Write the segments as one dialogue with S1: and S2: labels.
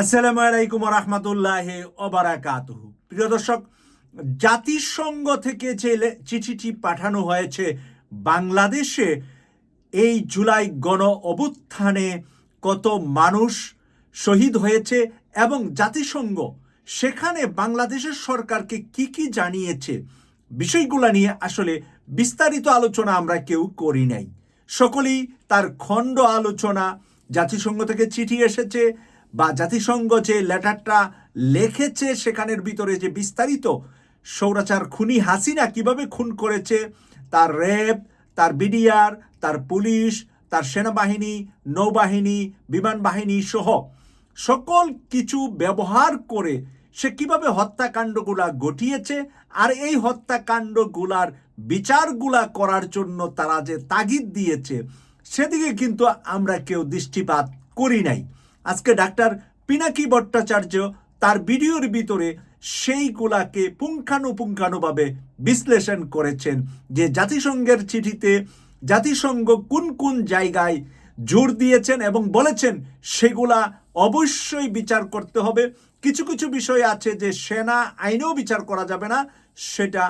S1: আসসালামু আলাইকুম রহমতুল্লাহ ওবারাকাতুহ প্রিয় দর্শক, জাতিসংঘ থেকে যে চিঠিটি পাঠানো হয়েছে বাংলাদেশে, এই জুলাই গণ অভ্যুত্থানে কত মানুষ শহীদ হয়েছে এবং জাতিসংঘ সেখানে বাংলাদেশের সরকারকে কি কি জানিয়েছে, বিষয়গুলো নিয়ে আসলে বিস্তারিত আলোচনা আমরা কেউ করি নাই। সকলেই তার খণ্ড আলোচনা জাতিসংঘ থেকে চিঠি এসেছে বা জাতিসংঘ যে লেটারটা লিখেছে, সেখানের ভিতরে যে বিস্তারিত সৌরাচার খুনি হাসিনা কীভাবে খুন করেছে, তার র্যাব, তার বিডিআর, তার পুলিশ, তার সেনাবাহিনী, নৌবাহিনী, বিমান বাহিনী সহ সকল কিছু ব্যবহার করে সে কীভাবে হত্যাকাণ্ডগুলা ঘটিয়েছে আর এই হত্যাকাণ্ডগুলার বিচারগুলা করার জন্য তারা যে তাগিদ দিয়েছে, সেদিকে কিন্তু আমরা কেউ দৃষ্টিপাত করি নাই। আজকে ডাক্তার পিনাকি ভট্টাচার্য তার ভিডিওর ভিতরে সেইগুলাকে পুঙ্খানুপুঙ্খানুভাবে বিশ্লেষণ করেছেন যে জাতিসংঘের চিঠিতে জাতিসংঘ কোন কোন জায়গায় জোর দিয়েছেন এবং বলেছেন সেগুলা অবশ্যই বিচার করতে হবে। কিছু কিছু বিষয় আছে যে সেনা আইনেও বিচার করা যাবে না, সেটা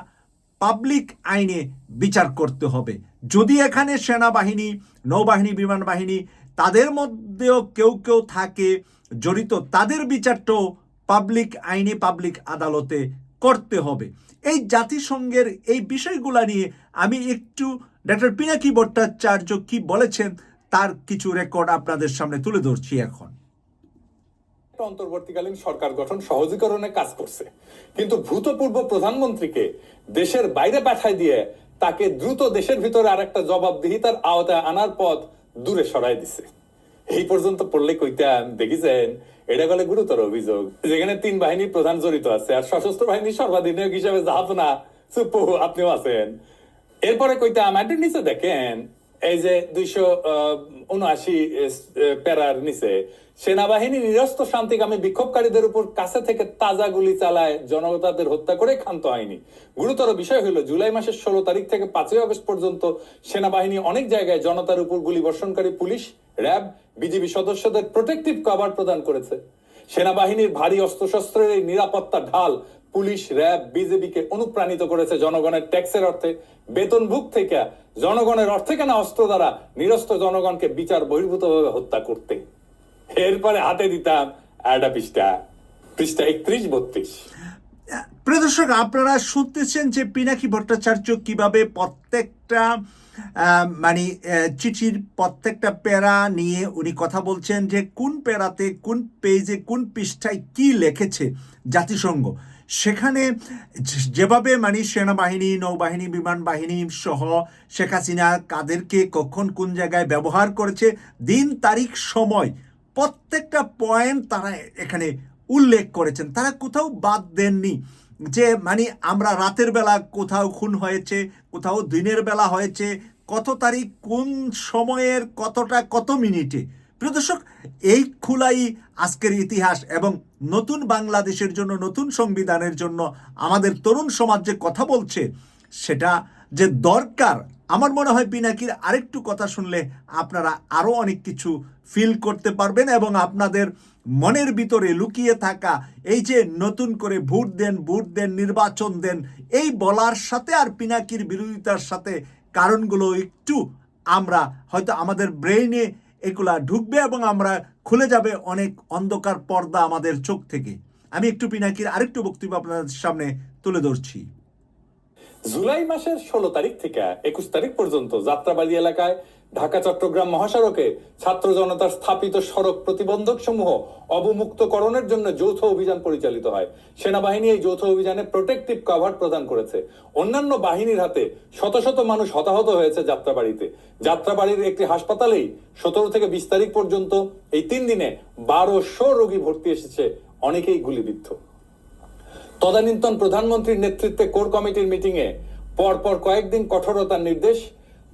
S1: পাবলিক আইনে বিচার করতে হবে। যদি এখানে সেনাবাহিনী, নৌবাহিনী বিমান বাহিনী তাদের মধ্যেও কেউ কেউ থাকে জড়িত, তাদের বিচারটাও পাবলিক আইনে পাবলিক আদালতে করতে হবে। এই জাতিসংঘের এই বিষয়গুলা নিয়ে আমি একটু ডক্টর পিনাকি ভট্টাচার্য কি বলেছেন তার কিছু রেকর্ড আপনাদের সামনে তুলে ধরছি এখন।
S2: অন্তর্বর্তীকালীন সরকার গঠন সহজীকরণে কাজ করছে, কিন্তু ভূতপূর্ব প্রধানমন্ত্রীকে দেশের বাইরে পাঠায় দিয়ে তাকে দ্রুত দেশের ভিতরে আর একটা জবাবদিহিতার আওতায় আনার পথ দূরে সরাই দিছে। এই পর্যন্ত পড়লে কইতাম দেখিছেন, এটা গেলে গুরুতর অভিযোগ। যেখানে তিন বাহিনীর প্রধান জড়িত আছে আর সশস্ত্র বাহিনীর সর্বাধিনায়ক হিসাবে জাহাপনা চুপ, আপনিও আছেন। এরপরে কইতাম আমাদের নিচে দেখেন, এই যে দুইশো উনআশি প্যারার নিচে সেনাবাহিনী নিরস্ত্র শান্তিকামী বিক্ষোভকারীদের উপর কাছে থেকে তাজা গুলি চালায় জনতাদের হত্যা করে ক্ষান্ত হয়নি গুরুতর বিষয় হলো, জুলাই মাসের ষোলো তারিখ থেকে পাঁচই আগস্ট পর্যন্ত সেনাবাহিনী অনেক জায়গায় জনতার উপর গুলি বর্ষণকারী পুলিশ, র্যাব, বিজিবি সদস্যদের প্রোটেকটিভ কভার প্রদান করেছে। সেনাবাহিনীর ভারী অস্ত্রশস্ত্রের এই নিরাপত্তা ঢাল পুলিশ, র্যাব বিজেপিকে অনুপ্রাণিত করেছে জনগণের ট্যাক্সের অর্থে। বেতন বেতনভুক থেকে জনগণের অর্থে কেনা অস্ত্র দ্বারা নিরস্ত্র জনগণকে বিচার বহির্ভূতভাবে হত্যা করতে। এরপরে হাতে দিতাম একটা পৃষ্ঠা। পৃষ্ঠা একত্রিশ, বত্রিশ।
S1: প্রিয় দর্শক, আপনারা শুনতেছেন যে পিনাকি ভট্টাচার্য কীভাবে প্রত্যেকটা মানে চিঠির প্রত্যেকটা প্যারা নিয়ে উনি কথা বলছেন যে কোন প্যারাতে, কোন পেজে, কোন পৃষ্ঠায় কি লিখেছে জাতিসংঘ। সেখানে যেভাবে মানে সেনাবাহিনী, নৌবাহিনী, বিমান বাহিনী সহ শেখ হাসিনা কাদেরকে কখন কোন জায়গায় ব্যবহার করেছে, দিন, তারিখ, সময় প্রত্যেকটা পয়েন্ট তারা এখানে উল্লেখ করেছেন। তারা কোথাও বাদ দেননি যে মানে আমরা রাতের বেলা কোথাও খুন হয়েছে, কোথাও দিনের বেলা হয়েছে, কত তারিখ, কোন সময়ের কতটা, কত মিনিটে। প্রিয় দর্শক, এই খোলাই আজকের ইতিহাস এবং নতুন বাংলাদেশের জন্য, নতুন সংবিধানের জন্য আমাদের তরুণ সমাজ যে কথা বলছে, সেটা যে দরকার আমার মনে হয় পিনাকির আরেকটু কথা শুনলে আপনারা আরও অনেক কিছু ফিল করতে পারবেন এবং আপনাদের মনের ভিতরে লুকিয়ে থাকা এই যে নতুন করে ভোট দেন ভোট দেন, নির্বাচন দেন, এই বলার সাথে আর পিনাকির বিরোধিতার সাথে কারণগুলো একটু আমরা হয়তো আমাদের ব্রেইনে এগুলা ঢুকবে এবং আমরা খুলে যাবে অনেক অন্ধকার পর্দা আমাদের চোখ থেকে। আমি একটু পিনাকির আরেকটু বক্তব্য আপনাদের সামনে তুলে ধরছি।
S2: জুলাই মাসের ষোলো তারিখ থেকে একুশ তারিখ পর্যন্ত যাত্রাবাড়ি এলাকায় ঢাকা, চট্টগ্রাম মহাসড়কে ছাত্র জনতার স্থাপিত সড়ক প্রতিবন্ধক সমূহ অবমুক্তকরণের জন্য যৌথ অভিযান পরিচালিত হয়। সেনাবাহিনী এই যৌথ অভিযানে প্রোটেকটিভ কভার প্রদান করেছে। অন্যান্য বাহিনীর হাতে শত শত মানুষ হতাহত হয়েছে যাত্রাবাড়িতে। যাত্রাবাড়ির একটি হাসপাতালেই সতেরো থেকে বিশ তারিখ পর্যন্ত এই তিন দিনে বারোশো রোগী ভর্তি এসেছে। অনেকেই গুলিবিদ্ধ। তদানীন্তন প্রধানমন্ত্রীর নেতৃত্বে কোর কমিটির মিটিং এ পরপর কয়েকদিন কঠোরতার নির্দেশ,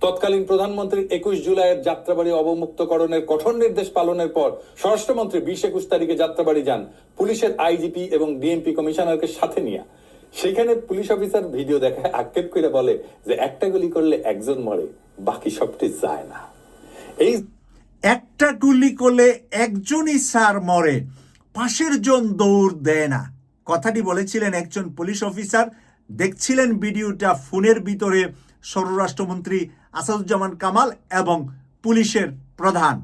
S2: তৎকালীন প্রধানমন্ত্রীর একুশ জুলাইয়ের যাত্রাবাড়ি অবমুক্তকরণের কঠোর নির্দেশ পালনের পর স্বরাষ্ট্রমন্ত্রী বিশ একুশ তারিখে যাত্রাবাড়ি যান পুলিশের আইজিপি এবং ডিএমপি কমিশনারকে সাথে নিয়ে। সেখানে পুলিশ অফিসার ভিডিও দেখায় আক্ষেপ করে বলে যে একটা গুলি করলে একজন মরে, বাকি সবটি যায় না। এই
S1: একটা গুলি করলে একজনই স্যার মরে, পাশের জন দৌড় দেয় না। কথাটি বলেছিলেন একজন পুলিশ অফিসার। দেখছিলেন ভিডিওটা ফোনের ভিতরে স্বরাষ্ট্রমন্ত্রী আসাদুজ্জামান কামাল এবং পুলিশের প্রধান।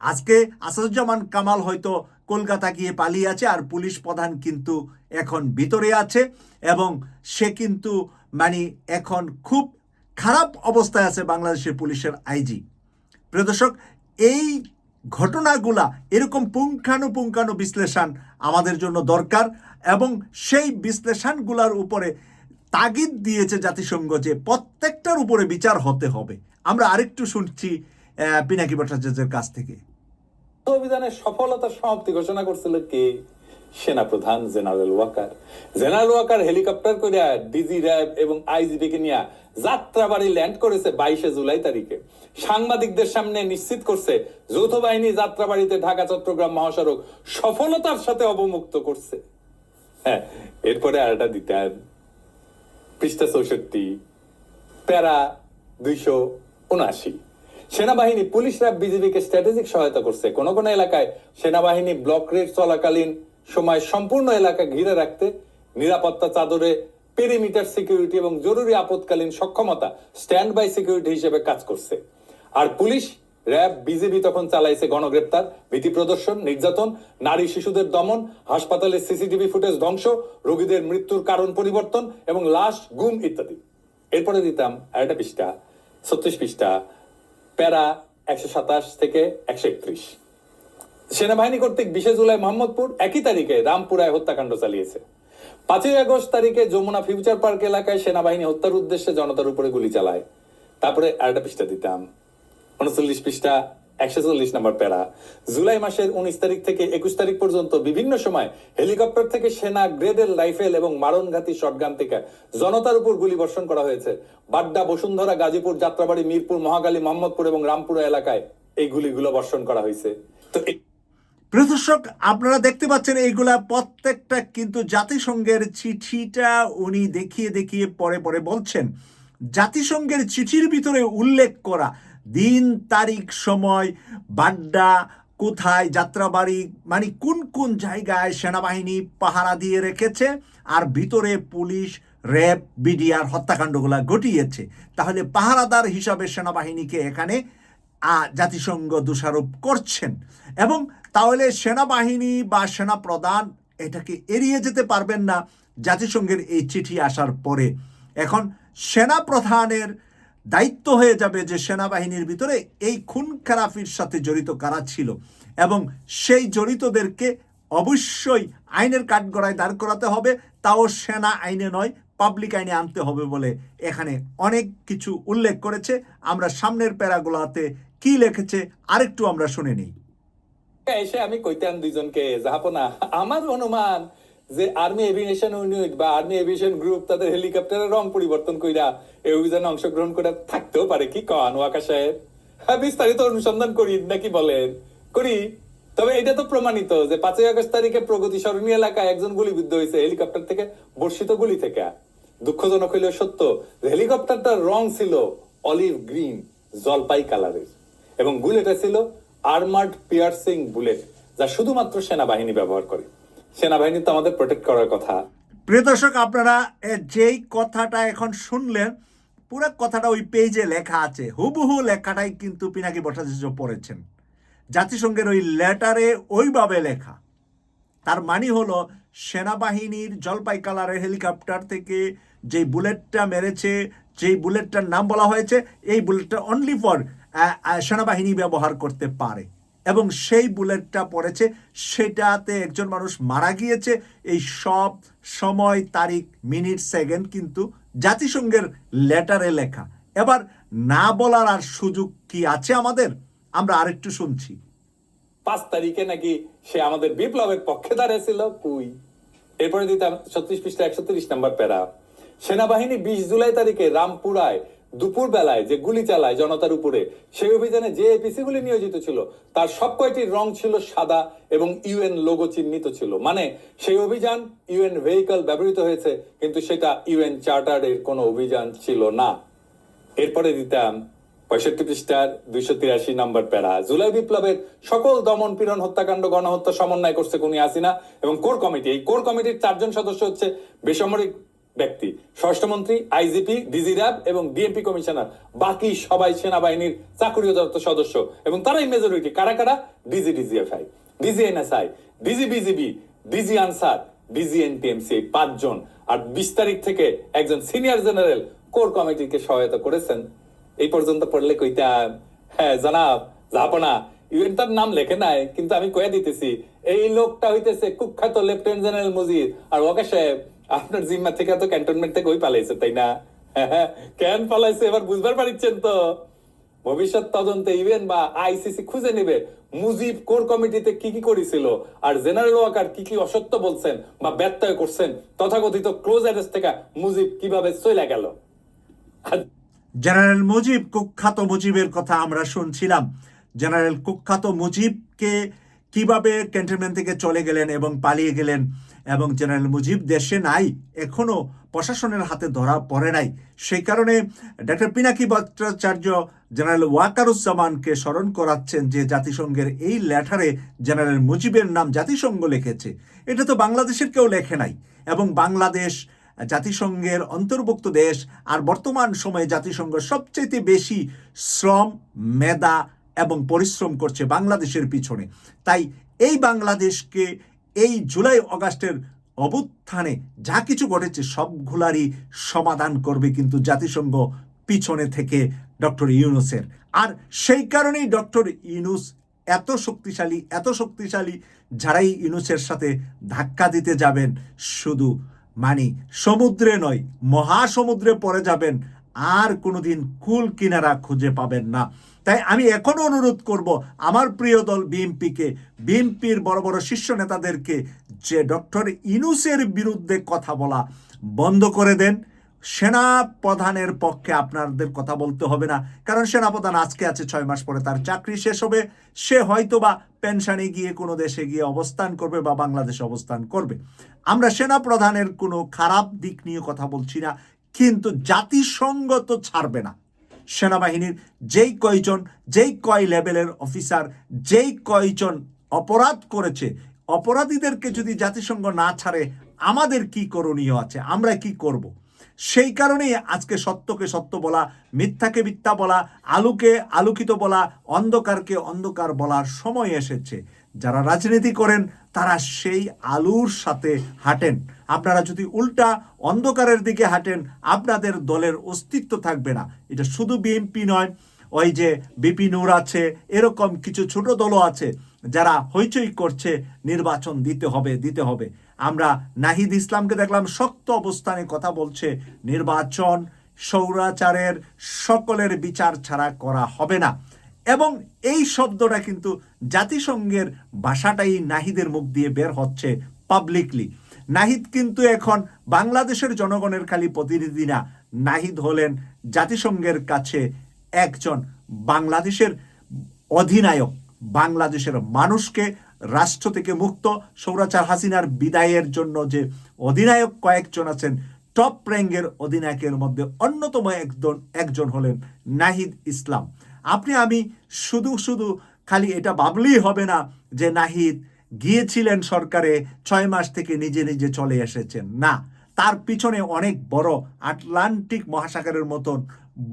S1: আজকে আসাদুজ্জামান কামাল হয়তো কলকাতা গিয়ে পালিয়ে আছে আর পুলিশ প্রধান কিন্তু এখন ভিতরে আছে এবং সে কিন্তু মানে এখন খুব খারাপ অবস্থায় আছে বাংলাদেশের পুলিশের আইজি। প্রিয় দর্শক, এই ঘটনাগুলা এরকম পুঙ্খানুপুঙ্খানু বিশ্লেষণ আমাদের জন্য দরকার এবং সেই বিশ্লেষণগুলার উপরে তাগিদ দিয়েছে জাতিসংঘ যে প্রত্যেকটার উপরে বিচার হতে হবে। আমরা আরেকটু শুনছি পিনাকি ভট্টাচার্যের কাছ থেকে।
S2: অভিযানের সফলতার সমাপ্তি ঘোষণা করছিল কে? সেনাপ্রধান general Waker. General Waker helicopter করে ডিজি র্যাব এবং আইজিপি কে নিয়ে যাত্রাবাড়ি ল্যান্ড করেছে বাইশে জুলাই তারিখে। সাংবাদিকদের সামনে নিশ্চিত করছে যৌথ বাহিনী যাত্রাবাড়িতে ঢাকা, চট্টগ্রাম মহাসড়ক সফলতার সাথে অবমুক্ত করছে। হ্যাঁ এরপরে আরেকটা দিতেন। পৃষ্ঠা চৌষট্টি, প্যারা দুইশো উনআশি। সেনাবাহিনী পুলিশ র্যাব বিজেপিকে স্ট্র্যাটেজিক সহায়তা করছে। কোন কোন এলাকায় সেনাবাহিনী ব্লক রেড চলাকালীন সময় সম্পূর্ণ এলাকা ঘিরে রাখতে নিরাপত্তা চাদরে পেরিমিটার সিকিউরিটি এবং জরুরি আপতকালীন সক্ষমতা স্ট্যান্ড বাই সিকিউরিটি হিসেবে কাজ করছে। আর পুলিশ, র্যাব বিজেপি তখন চালাইছে গণগ্রেপ্তার, ভীতি প্রদর্শন, নির্যাতন, নারী শিশুদের দমন, হাসপাতালে সিসিটিভি ফুটেজ ধ্বংস, রোগীদের মৃত্যুর কারণ পরিবর্তন এবং লাশ, গুম ইত্যাদি। এরপরে দিতাম আরেকটা পৃষ্ঠা, ছত্রিশ পৃষ্ঠা, প্যারা একশো সাতাশ থেকে একশো একত্রিশ। সেনাবাহিনী কর্তৃক বিশে জুলাই মোহাম্মদপুর একই তারিখে রামপুরায় হত্যাকাণ্ড চালিয়েছে। পাঁচই আগস্ট তারিখে যমুনা ফিউচার পার্ক এলাকায় সেনাবাহিনী হত্যার উদ্দেশ্যে জনতার উপরে গুলি চালায়। তারপরে আরেকটা পৃষ্ঠা দিতাম। উনচল্লিশ পৃষ্ঠা, একশো চল্লিশ নম্বর প্যারা। জুলাই মাসের উনিশ তারিখ থেকে একুশ তারিখ পর্যন্ত বিভিন্ন সময় হেলিকপ্টার থেকে সেনা গ্রেডের রাইফেল এবং মারণঘাতী শটগান থেকে জনতার উপর গুলি বর্ষণ করা হয়েছে। বাড্ডা, বসুন্ধরা, গাজীপুর, যাত্রাবাড়ি, মিরপুর মহাকালী মোহাম্মদপুর এবং রামপুরা এলাকায় এই গুলিগুলো বর্ষণ করা হয়েছে। তো এই
S1: প্রিয় দর্শক, আপনারা দেখতে পাচ্ছেন এইগুলা প্রত্যেকটা কিন্তু জাতিসংঘের চিঠিটা উনি দেখিয়ে দেখিয়ে পরে পরে বলছেন। জাতিসংঘের চিঠির ভিতরে উল্লেখ করা, দিন, তারিখ, সময়, বাড্ডা, কোথায় যাত্রাবাড়ি মানে কোন কোন জায়গায় সেনাবাহিনী পাহারা দিয়ে রেখেছে, আর ভিতরে পুলিশ, র্যাব বিডিআর হত্যাকাণ্ডগুলা ঘটিয়েছে। তাহলে পাহারাদার হিসাবে সেনাবাহিনীকে এখানে জাতিসংঘ দোষারোপ করছেন। এবং তাহলে সেনাবাহিনী বা সেনা প্রধান এটাকে এড়িয়ে যেতে পারবেন না। জাতিসংঘের এই চিঠি আসার পরে এখন সেনা প্রধানের দায়িত্ব হয়ে যাবে যে সেনাবাহিনীর ভিতরে এই খুন খারাপির সাথে জড়িত কারা ছিল এবং সেই জড়িতদেরকে অবশ্যই আইনের কাঠগড়ায় দাঁড় করাতে হবে। তাও সেনা আইনে নয়, পাবলিক আইনে আনতে হবে বলে এখানে অনেক কিছু উল্লেখ করেছে। আমরা সামনের প্যারাগুলাতে কি লিখেছে আরেকটু আমরা শুনে নিই।
S2: এসে আমি কইতাম দুইজনকে জাহাপনা আমার অনুমান যে আর্মি এভিয়েশন ইউনিট বা আর্মি এভিয়েশন গ্রুপ তাদের হেলিকপ্টারের রং পরিবর্তন কইরা এই অভিযানে অংশগ্রহণ করে থাকতেও পারে, কি কন ওয়াকা সাহেব হ্যাঁ বিস্তারিত অনুসন্ধান করি, নাকি বলেন? করি। তবে এটা তো প্রমাণিত যে পাঁচই আগস্ট তারিখে প্রগতি সরণী এলাকায় একজন গুলিবিদ্ধ হয়েছে হেলিকপ্টার থেকে বর্ষিত গুলি থেকে। দুঃখজনক হইলেও সত্য হেলিকপ্টারটার রং ছিল অলিভ গ্রিন জলপাই কালারের এবং বুলেটে ছিল আর্মার্ড পিয়ার্সিং বুলেট, যা শুধুমাত্র সেনাবাহিনী ব্যবহার করে। সেনাবাহিনী তো আমাদের প্রোটেক্ট করার কথা।
S1: প্রিয় দর্শক, আপনারা যেই কথাটা এখন শুনলেন, পুরো কথাটা ওই পেজে লেখা আছে। হুবহু লেখাটাই কিন্তু পিনাকি ভট্টাচার্য পড়েছেন। জাতিসংঘের ওই লেটারে ওইভাবে লেখা। তার মানে হলো, সেনাবাহিনীর জলপাই কালারের হেলিকপ্টার থেকে যেই বুলেটটা মেরেছে, যেই বুলেটটার নাম বলা হয়েছে, এই বুলেটটা অনলি ফর সেনাবাহিনী ব্যবহার করতে পারে। এবং সেই বুলেটটা পড়েছে, সেটাতে একজন মানুষ মারা গিয়েছে। এই সব সময়, তারিখ, মিনিট, সেকেন্ড কিন্তু জাতিসংঘের লেটারে লেখা। এবার না বলার আর সুযোগ কি আছে আমাদের? আমরা আরেকটু শুনছি।
S2: পাঁচ তারিখে নাকি সে আমাদের বিপ্লবের পক্ষে দাঁড়িয়েছিল? কুই? এরপরে দিতাম ছত্রিশ পৃষ্ঠা একশো তিরিশ নাম্বার প্যারা সেনাবাহিনী বিশ জুলাই তারিখে রামপুরায় দুপুর বেলায় যে গুলি চালায় জনতার উপরে, সেই অভিযানে যে এপিসি গুলি নিয়োজিত ছিল, তার সব কয়টির রং ছিল সাদা এবং ইউএন লোগো চিহ্নিত ছিল। মানে সেই অভিযান ইউএন ভেহিকল ব্যবহৃত হয়েছে, কিন্তু সেটা ইউএন চার্টার্ড এর কোনো অভিযান ছিল না। এরপরে দিতাম পঁয়ষট্টি পৃষ্ঠার দুইশো তিরাশি নম্বর প্যারা। জুলাই বিপ্লবের সকল দমন পীড়ন হত্যাকাণ্ড, গণহত্যা সমন্বয় করছে কোনি আসিনা এবং কোর কমিটি। এই কোর কমিটির চারজন সদস্য হচ্ছে বেসামরিক ব্যক্তি। স্বরাষ্ট্রমন্ত্রী, আইজিপি, ডিজি র্যাব এবং ডিএমপি কমিশনার, বাকি সবাই সেনাবাহিনীর চাকরিরত সদস্য এবং তারাই মেজরিটি কারা কারা? DG DGFI DG NSI, DG BGB, DG Ansar, DG NTMC এই পাঁচজন। আর বিশ তারিখ থেকে একজন সিনিয়র জেনারেল কোর কমিটিকে সহায়তা করেছেন। এই পর্যন্ত পড়লে কইতা হ্যাঁ জানাব জাপানা ইভেন তার নাম লেখে নাই, কিন্তু আমি কয়ে দিতেছি, এই লোকটা হইতেছে কুখ্যাত লেফটেন্যান্ট জেনারেল মুজির আর ওকে সাহেব আপনার জিম্মা থেকে তো ক্যান্টনমেন্ট থেকে ওই পালাইছে, তাই না? কেন পালাইছে? এবার বুঝবার পারিচ্ছেন তো। ভবিষ্যৎ তদন্তে ইভেন বা আইসিসি খুঁজে নেবে মুজিব কোর কমিটিতে কি কি করেছিল আর জেনারেল ওয়াকার কি কি অসত্য বলছেন বা ব্যত্যয় করছেন, তথাকথিত ক্লোজ অ্যারেস্ট থেকে মুজিব কীভাবে চলে গেল?
S1: জেনারেল মুজিব, কুখ্যাত মুজিবের কথা আমরা শুনছিলাম। জেনারেল কুখ্যাত মুজিবকে কীভাবে ক্যান্টনমেন্ট থেকে চলে গেলেন এবং পালিয়ে গেলেন? এবং জেনারেল মুজিব দেশে নাই, এখনও প্রশাসনের হাতে ধরা পড়ে নাই। সেই কারণে ডক্টর পিনাকি ভট্টাচার্য জেনারেল ওয়াকারুজ্জামানকে স্মরণ করাচ্ছেন যে জাতিসংঘের এই লেটারে জেনারেল মুজিবের নাম জাতিসংঘ লিখেছে। এটা তো বাংলাদেশের কেউ লেখে নাই এবং বাংলাদেশ জাতিসংঘের অন্তর্ভুক্ত দেশ আর বর্তমান সময়ে জাতিসংঘ সবচেয়ে বেশি শ্রম, মেধা এবং পরিশ্রম করছে বাংলাদেশের পিছনে। তাই এই বাংলাদেশকে এই জুলাই অগাস্টের অভ্যুত্থানে যা কিছু ঘটেছে সবগুলারই সমাধান করবে কিন্তু জাতিসংঘ পিছনে থেকে ডক্টর ইউনুসের। আর সেই কারণেই ডক্টর ইউনুস এত শক্তিশালী এত শক্তিশালী, যারাই ইউনুসের সাথে ধাক্কা দিতে যাবেন, শুধু মানে সমুদ্রে নয়, মহাসমুদ্রে পড়ে যাবেন, আর কোনোদিন কুল কিনারা খুঁজে পাবেন না। তাই আমি এখনও অনুরোধ করব আমার প্রিয় দল বিএনপিকে, বিএনপির বড় বড় শীর্ষ নেতাদেরকে যে ডক্টর ইনুসের বিরুদ্ধে কথা বলা বন্ধ করে দেন। সেনা প্রধানের পক্ষে আপনাদের কথা বলতে হবে না, কারণ সেনাপ্রধান আজকে আছে ছয় মাস পরে, তার চাকরি শেষ হবে। সে হয়তো বা পেনশনে গিয়ে কোনো দেশে গিয়ে অবস্থান করবে বা বাংলাদেশে অবস্থান করবে। আমরা সেনা প্রধানের কোনো খারাপ দিক নিয়ে কথা বলছি না, কিন্তু জাতিসংঘ তো ছাড়বে না। সেনাবাহিনীর যেই কয়জন, যেই কয় লেভেলের অফিসার, যেই কয়জন অপরাধ করেছে, অপরাধীদেরকে যদি জাতিসংঘ না ছাড়ে, আমাদের কি করণীয় আছে আমরা কি করব। সেই কারণেই আজকে সত্যকে সত্য বলা, মিথ্যাকে মিথ্যা বলা, আলুকে আলোকিত বলা, অন্ধকারকে অন্ধকার বলার সময় এসেছে যারা রাজনীতি করেন, তারা সেই আলুর সাথে হাঁটেন। আপনারা যদি উল্টা অন্ধকারের দিকে হাঁটেন, আপনাদের দলের অস্তিত্ব থাকবে না। এটা শুধু বিএনপি নয়, ওই যে বিপিনুর আছে, এরকম কিছু ছোট দলও আছে, যারা হইচই করছে, নির্বাচন দিতে হবে দিতে হবে। আমরা নাহিদ ইসলামকে দেখলাম শক্ত অবস্থানে কথা বলছে, নির্বাচন সৌরাচারের সকলের বিচার ছাড়া করা হবে না। এবং এই শব্দটা কিন্তু জাতিসংঘের ভাষাটাই নাহিদের মুখ দিয়ে বের হচ্ছে পাবলিকলি নাহিদ কিন্তু এখন বাংলাদেশের জনগণের খালি প্রতিনিধি না, নাহিদ হলেন জাতিসংঘের কাছে একজন বাংলাদেশের অধিনায়ক, বাংলাদেশের মানুষকে, রাষ্ট্র থেকে মুক্ত সৌরাচার হাসিনার বিদায়ের জন্য যে অধিনায়ক কয়েকজন আছেন টপ র্যাঙ্কের অধিনায়কের মধ্যে অন্যতম একজন একজন হলেন নাহিদ ইসলাম। আপনি, আমি শুধু শুধু খালি এটা ভাবলেই হবে না যে নাহিদ গিয়েছিলেন সরকারে ছয় মাস থেকে নিজে নিজে চলে এসেছেন। না, তার পিছনে অনেক বড় আটলান্টিক মহাসাগরের মতন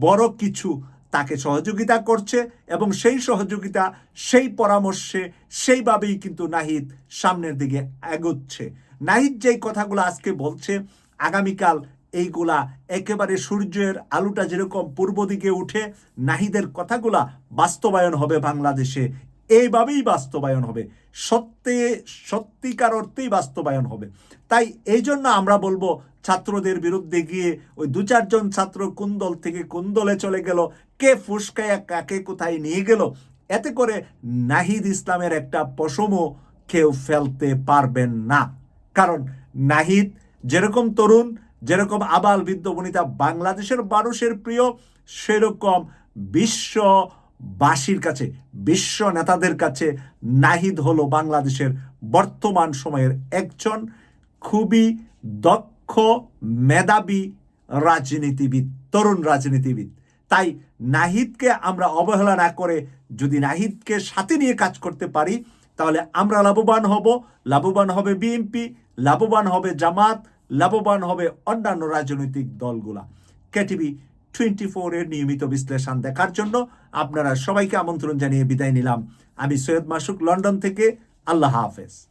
S1: বড় কিছু তাকে সহযোগিতা করছে এবং সেই সহযোগিতা, সেই পরামর্শে সেইভাবেই কিন্তু নাহিদ সামনের দিকে এগোচ্ছে। নাহিদ যেই কথাগুলো আজকে বলছে, আগামীকাল এইগুলা একেবারে সূর্যের আলোটা যেরকম পূর্ব দিকে উঠে, নাহিদের কথাগুলা বাস্তবায়ন হবে বাংলাদেশে। এইভাবেই বাস্তবায়ন হবে। সত্যি, সত্যিকার অর্থেই বাস্তবায়ন হবে। তাই এই জন্য আমরা বলব, ছাত্রদের বিরুদ্ধে গিয়ে ওই দু চারজন ছাত্র কোন দল থেকে কোন দলে চলে গেল, কে ফুসকায়া কাকে কোথায় নিয়ে গেল, এতে করে নাহিদ ইসলামের একটা পশমও কেউ ফেলতে পারবেন না। কারণ নাহিদ যেরকম তরুণ যেরকম আবাল বৃদ্ধ বনিতা বাংলাদেশের মানুষের প্রিয়, সেরকম বিশ্ববাসীর কাছে, বিশ্ব নেতাদের কাছে নাহিদ হলো বাংলাদেশের বর্তমান সময়ের একজন খুবই দক্ষ মেধাবী রাজনীতিবিদ, তরুণ রাজনীতিবিদ। তাই নাহিদকে আমরা অবহেলা না করে যদি নাহিদকে সাথে নিয়ে কাজ করতে পারি, তাহলে আমরা লাভবান হব। লাভবান হবে বিএনপি, লাভবান হবে জামাত লাভবান হবে অন্যান্য রাজনৈতিক দলগুলা। কেটিভি টোয়েন্টি ফোরের নিয়মিত বিশ্লেষণ দেখার জন্য আপনারা সবাইকে আমন্ত্রণ জানিয়ে বিদায় নিলাম। আমি সৈয়দ মাসুক, লন্ডন থেকে। আল্লাহ হাফেজ।